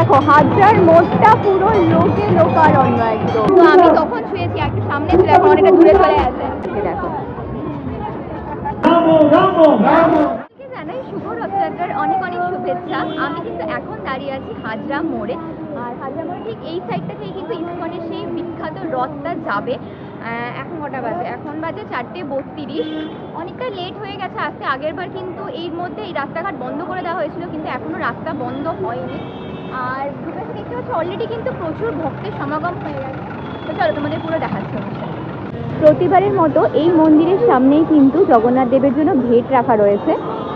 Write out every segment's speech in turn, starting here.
দেখো হাজার মোটটা পুরো লোকে লোকারণ্য একদম। তো আমি তখন শুয়েছি একটু সামনে ছিল এখন অনেকটা দূরে চলে এই দেখো। জানাই শুভ রথযাত্রার অনেক অনেক শুভেচ্ছা। আমি কিন্তু এখন দাঁড়িয়ে আছি হাজরা মোড়ে। আর হাজরা মোড়ে ঠিক এই সাইডটা থেকে কিন্তু ইসকনের সেই বিখ্যাত রথটা যাবে। এখন কটা বাজে? এখন বাজে চারটে বত্রিশ। অনেকটা লেট হয়ে গেছে আসতে আগের বার কিন্তু এর মধ্যে এই রাস্তাঘাট বন্ধ করে দেওয়া হয়েছিল কিন্তু এখনও রাস্তা বন্ধ হয়নি। আর দুপাশে দেখতে পাচ্ছি অলরেডি কিন্তু প্রচুর ভক্তের সমাগম হয়ে গেছে। তো চলো তোমাদের পুরো দেখাচ্ছি প্রতিবারের মতো এই মন্দিরের সামনেই কিন্তু জগন্নাথ দেবের জন্য ভেট রাখা রয়েছে।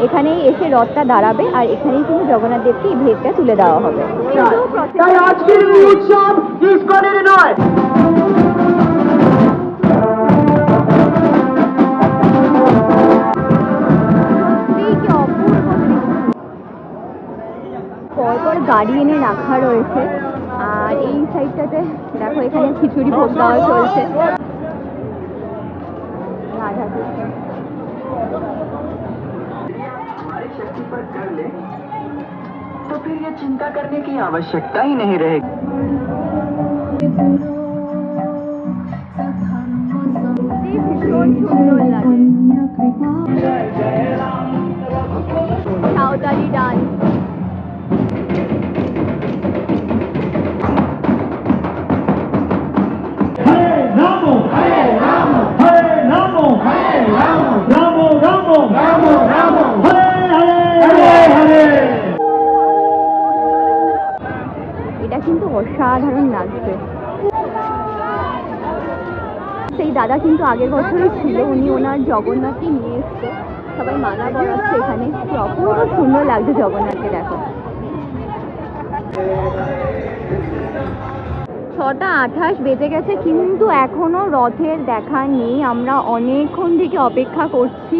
এখানেই এসে রথটা দাঁড়াবে আর এখানেই কিন্তু জগন্নাথ দেবকে এই ভেটটা তুলে দেওয়া হবে। তাই আজকের উৎসব ইস্কনের নয়। পরপর গাড়ি এনে রাখা রয়েছে আর এই সাইডটাতে দেখো এখানে খিচুড়ি ভোগ দেওয়া চলছে রাধা কৃষ্ণ हमारी शक्ति पर कर ले तो फिर ये चिंता करने की आवश्यकता ही नहीं रहेगी সত্যি ভীষণ অসাধারণ লাগছে সেই দাদা কিন্তু আগের বছরই ছিল, উনি ওনার জগন্নাথকে নিয়ে এসছে। সবাই মালা বরাচ্ছে এখানে। অপূর্ব সুন্দর লাগছে জগন্নাথকে দেখো। ছটা আঠাশ বেজে গেছে, কিন্তু এখনও রথের দেখা নেই। আমরা অনেকক্ষণ থেকে অপেক্ষা করছি।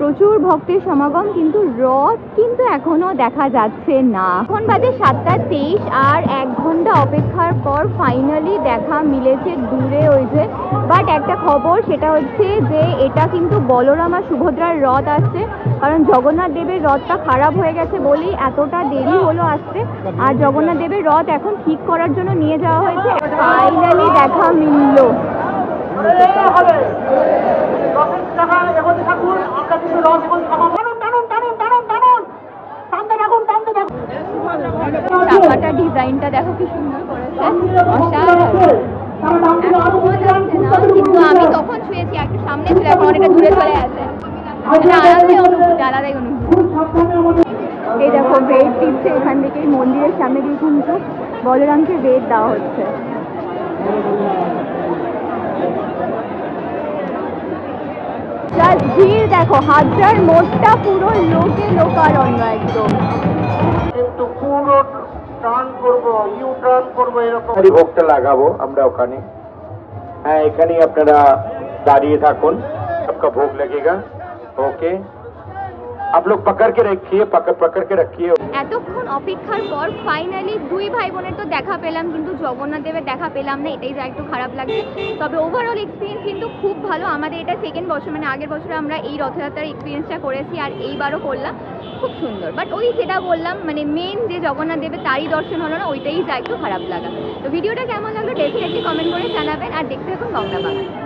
প্রচুর ভক্তের সমাগম, কিন্তু রথ কিন্তু এখনও দেখা যাচ্ছে না। এখন বাজে সাতটা তেইশ আর এক ঘণ্টা অপেক্ষার পর ফাইনালি দেখা মিলেছে দূরে ওই যে। বাট একটা খবর, সেটা হচ্ছে যে এটা কিন্তু বলরাম আর সুভদ্রার রথ আসছে। কারণ জগন্নাথ দেবের রথটা খারাপ হয়ে গেছে বলেই এতটা দেরি হলো আসতে। আর জগন্নাথ দেবের রথ এখন ঠিক করার জন্য নিয়ে যাওয়া হয়েছে। ফাইনালি দেখা মিললো। চাকাটা ডিজাইনটা এই দেখো বেড দিচ্ছে এখান থেকে মন্দিরের সামনে দিয়ে কিন্তু বলরামকে বেড দেওয়া হচ্ছে। জাস্ট ভিড় দেখো হাজার মোটটা পুরো লোকে লোকারণ্য একদম। কিন্তু পুরো টার্ন করব ইউ টার্ন করব ভোগটা লাগাবো আমরা ওখানে। হ্যাঁ এখানেই আপনারা দাঁড়িয়ে থাকুন। আপনার ভোগ লাগেগা। ওকে আপ লোক পকড় কে রাখিয়ে পকড় পকড় কে রাখিয়ে এতক্ষণ অপেক্ষার পর ফাইনালি দুই ভাই বোনের তো দেখা পেলাম, কিন্তু জগন্নাথ দেবের দেখা পেলাম না, এটাই যা একটু খারাপ লাগছে। তবে ওভারঅল এক্সপিরিয়েন্স কিন্তু খুব ভালো। আমাদের এটা সেকেন্ড বছর মানে আগের বছর আমরা এই রথযাত্রার এক্সপিরিয়েন্সটা করেছি আর এইবারও করলাম। খুব সুন্দর। বাট ওই যেটা বললাম মানে মেন যে জগন্নাথ দেবের তারই দর্শন হলো না, ওইটাই যা একটু খারাপ লাগা। তো ভিডিওটা কেমন লাগল ডেফিনেটলি কমেন্ট করে জানাবেন। আর দেখতে থাকুন বাংলা বাংলা